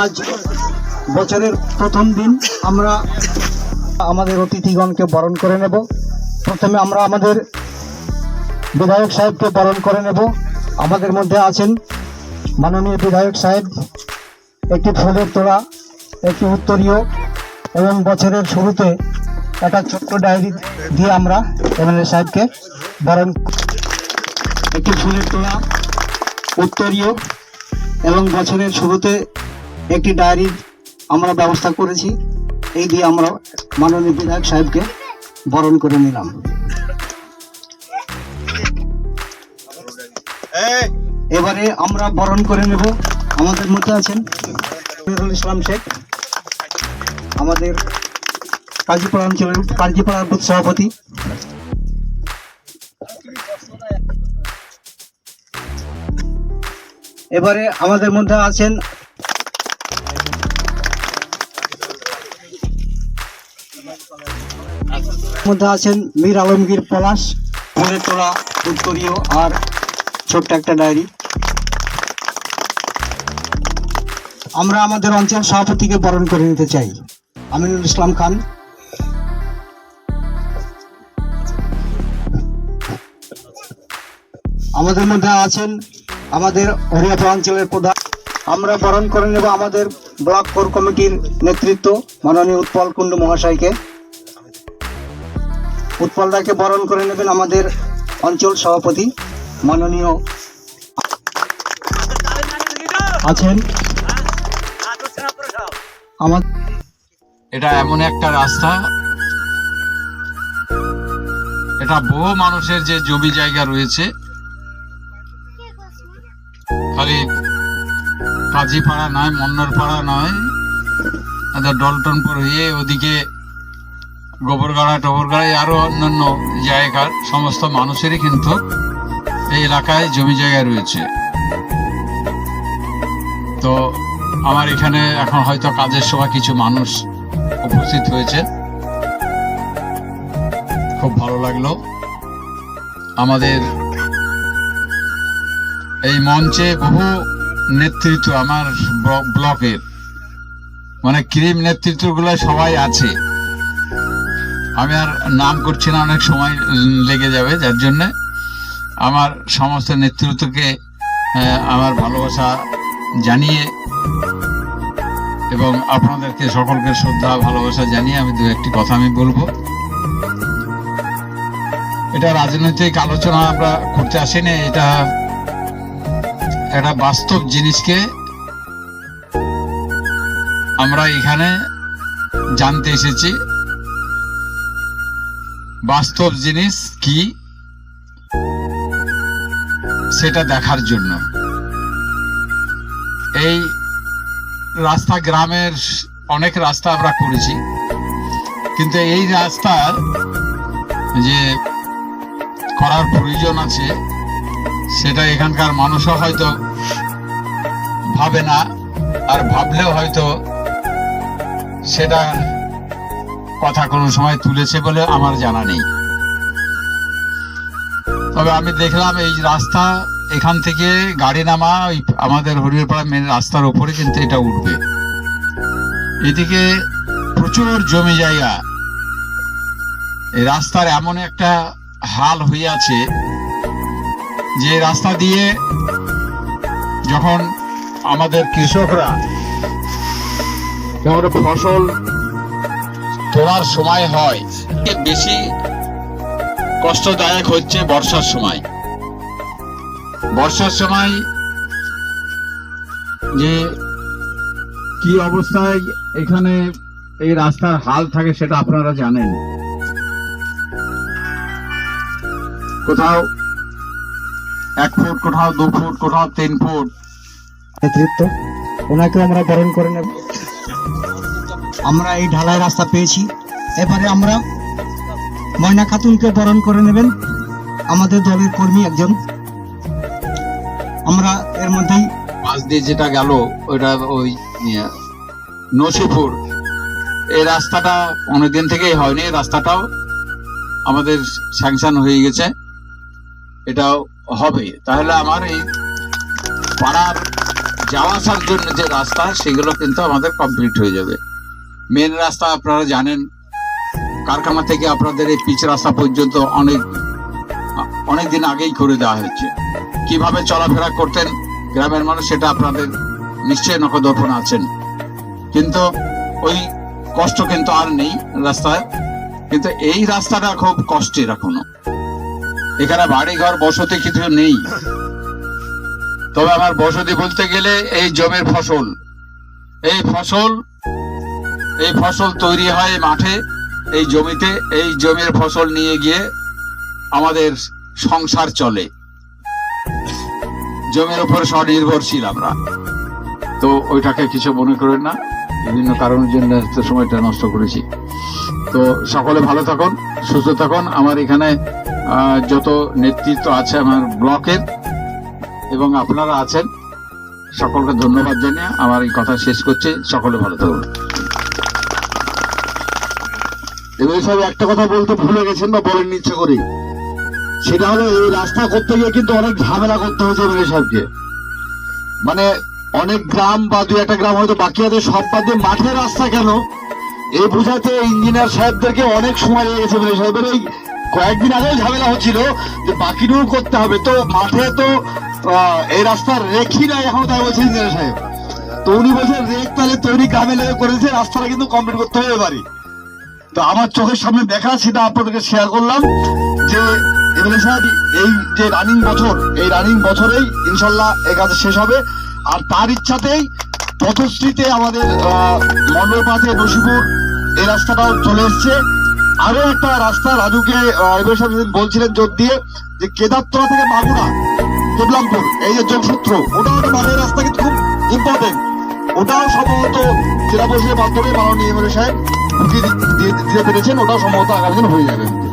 আজ বছরের প্রথম দিন, আমরা আমাদের অতিথিগণকে বরণ করে নেব। প্রথমে আমরা আমাদের বিধায়ক সাহেবকে বরণ করে নেব। আমাদের মধ্যে আছেন মাননীয় বিধায়ক সাহেব, একটি ফুলের তোড়া, একটি উত্তরীয় এবং বছরের শুরুতে একটা ছোট্ট ডায়েরি দিয়ে আমরা এমএলএ সাহেবকে বরণ একটি ফুলের তোড়া, উত্তরীয় এবং বছরের শুরুতে একটি ডায়েরি আমরা ব্যবস্থা করেছি। এই দিয়ে আমরা মাননীয় বিধায়ক সাহেবকে বরণ করে নিলাম। এবারে আমরা বরণ করে নেব। আমাদের মধ্যে আছেন নুরুল ইসলাম শেখ। আমাদের কাজীপাড়া অঞ্চলের কাজীপাড়ার বুথ সভাপতি। এবারে আমাদের মধ্যে আছেন মধ্যে আছেন মীর আলমগীর পলাশ ফুলের তোলা উত্তরীয় আর ছোট্ট একটা ডায়েরি। আমরা আমাদের অঞ্চল সভাপতিকে বরণ করে নিতে চাই। আমিনুল ইসলাম খান। আমাদের মধ্যে আছেন আমাদের হরিয়াপা অঞ্চলের প্রধান। আমরা বরণ করে নেব আমাদের ব্লক কোর কমিটির নেতৃত্ব মাননীয় উৎপল কুণ্ডু মহাশয়কে। উৎপল রায়কে বরণ করে নেবেন আমাদের অঞ্চল সভাপতি মাননীয় আছেন। আমার এটা এমন একটা রাস্তা। এটা বহু মানুষের যে জমি জায়গা রয়েছে। খালি কাজীপাড়া নয়, মন্নরপাড়া নয়। ডলটনপুর হয়ে ওদিকে গোবরগাড়া টবরগাড়ায় আরও অন্যান্য জায়গার সমস্ত মানুষেরই কিন্তু এই এলাকায় জমি জায়গা রয়েছে। তো আমার এখানে এখন হয়তো কাজের সময় কিছু মানুষ উপস্থিত হয়েছে। খুব ভালো লাগল। আমাদের এই মঞ্চে বহু নেতৃত্ব, আমার ব্ল- ব্লকের মানে ক্রিম নেতৃত্বগুলো সবাই আছে। আমি আর নাম করছি না, অনেক সময় লেগে যাবে, যার জন্যে আমার সমস্ত নেতৃত্বকে আমার ভালোবাসা জানিয়ে এবং আপনাদেরকে সকলকে শ্রদ্ধা, ভালোবাসা জানিয়ে আমি দু একটি কথা আমি বলব। এটা রাজনৈতিক আলোচনা, আমরা করতে আসিনি, এটা একটা বাস্তব জিনিসকে আমরা এখানে জানতে এসেছি। বাস্তব জিনিস কি? সেটা দেখার জন্য। এই রাস্তা গ্রামের অনেক রাস্তা আমরা করেছি। কিন্তু এই রাস্তার যে করার প্রয়োজন আছে, সেটা এখানকার মানুষও হয়তো ভাবে না, আর ভাবলেও হয়তো সেটা কথা কোনো সময় তুলেছে বলে আমার জানা নেই। তবে আমি দেখলাম এই রাস্তা এখান থেকে গাড়ি নামা ওই আমাদের হরিয়ারপাড়া মেন রাস্তার উপরে কিন্তু এটা উঠবে। এদিকে প্রচুর জমি জায়গা। এই রাস্তার এমন একটা হাল হয়ে আছে যে রাস্তা দিয়ে যখন আমাদের কৃষকরা ফসল তোলার সময় হয়। বেশি কষ্টদায়ক হচ্ছে বর্ষার সময়। বর্ষার সময় যে কি অবস্থায় এখানে এই রাস্তার হাল থাকে সেটা আপনারা জানেন। কোথাও এক ফুট, কোথাও দু ফুট, কোথাও তিন ফুট। নেতৃত্ব ওনাকে আমরা বরণ করে নেব। আমরা এই ঢালাই রাস্তা পেয়েছি। এবারে আমরা ময়না খাতুনকে বরণ করে নেবেন। আমাদের দলের কর্মী একজন। আমরা এর মধ্যেই পাশ দিয়ে যেটা গেল ওইটা ওই ইয়ে, নসিপুর। এই রাস্তাটা অনেকদিন থেকেই হয়নি রাস্তাটাও আমাদের স্যাংশন হয়ে গেছে। এটাও হবে। তাহলে আমার এই পাড়ার যাওয়া আসার জন্য যে রাস্তা সেগুলো কিন্তু আমাদের কমপ্লিট হয়ে যাবে। মেন রাস্তা আপনারা জানেন। কারখানা থেকে আপনাদের এই পিচ রাস্তা পর্যন্ত অনেক অনেক দিন আগেই করে দেওয়া হয়েছে। কীভাবে চলাফেরা করতেন গ্রামের মানুষ সেটা আপনাদের নিশ্চয়ই নখদর্পণ আছেন। কিন্তু ওই কষ্ট কিন্তু আর নেই রাস্তায়। কিন্তু এই রাস্তাটা খুব কষ্টের এখনও। এখানে বাড়ি ঘর বসতি কিছু নেই। তবে আমার বসতি বলতে গেলে এই জমির ফসল। এই ফসল এই ফসল তৈরি হয় মাঠে, এই জমিতে, এই জমির ফসল নিয়ে গিয়ে আমাদের সংসার চলে। জমির উপর স্বনির্ভরশীল আমরা। তো ওইটাকে কিছু মনে করেন না, বিভিন্ন কারণের জন্য সময়টা নষ্ট করেছি। তো সকলে ভালো থাকুন, সুস্থ থাকুন। আমার এখানে যত নেতৃত্ব আছে আমার ব্লকের এবং আপনারা আছেন, সকলকে ধন্যবাদ জানিয়ে আমার এই কথা শেষ করছি। সকলে ভালো থাকুন। এবার সব একটা কথা বলতে ভুলে গেছেন বা বলেন ইচ্ছে করি? সেটা হলো, এই রাস্তা করতে গিয়ে কিন্তু অনেক ঝামেলা করতে হয়েছে মানে অনেক গ্রাম বা দুই একটা গ্রাম হয়তো বাকি আছে, সব বাদ দিয়ে মাঠের রাস্তা কেন? এই বোঝাতে ইঞ্জিনিয়ার সাহেবদেরকে অনেক সময় লেগে গেছে এমএলএ সাহেবের এই কয়েকদিন আগেও ঝামেলা হচ্ছিল যে বাকিটুকু করতে হবে। তো মাঠে তো এই রাস্তা রেখি নাই এখন, তাই বলছে ইঞ্জিনিয়ার সাহেব। তো উনি বলছেন, রেক তাহলে তৈরি গ্রামে লেগে করেছে, রাস্তাটা কিন্তু কমপ্লিট করতে হবে এবারই তো আমার চোখের সামনে দেখা সেটা আপনাদেরকে শেয়ার করলাম যে সাহেব এই যে রানিং বছর এই রানিং বছরেই ইনশাল্লাহ এ কাজ শেষ হবে। আর তার ইচ্ছাতেই পথশ্রীতে আমাদের আহ, মন্ডল পাশে নসিপুর এই রাস্তাটাও চলে এসছে। আরও একটা রাস্তা রাজুকে এমএলএ সাহেব বলছিলেন জোর দিয়ে যে কেদারতলা থেকে মাগুরা কেবলামপুর এই যে যোগসূত্র ওটাও একটা বাজারের রাস্তা কিন্তু খুব ইম্পর্টেন্ট ওটাও সম্ভবত জেলা পরিষদের মাধ্যমে মাননীয় এমএলএ সাহেব দিয়ে পেরেছেন ওটাও সম্ভবত আগামী দিন হয়ে যাবে।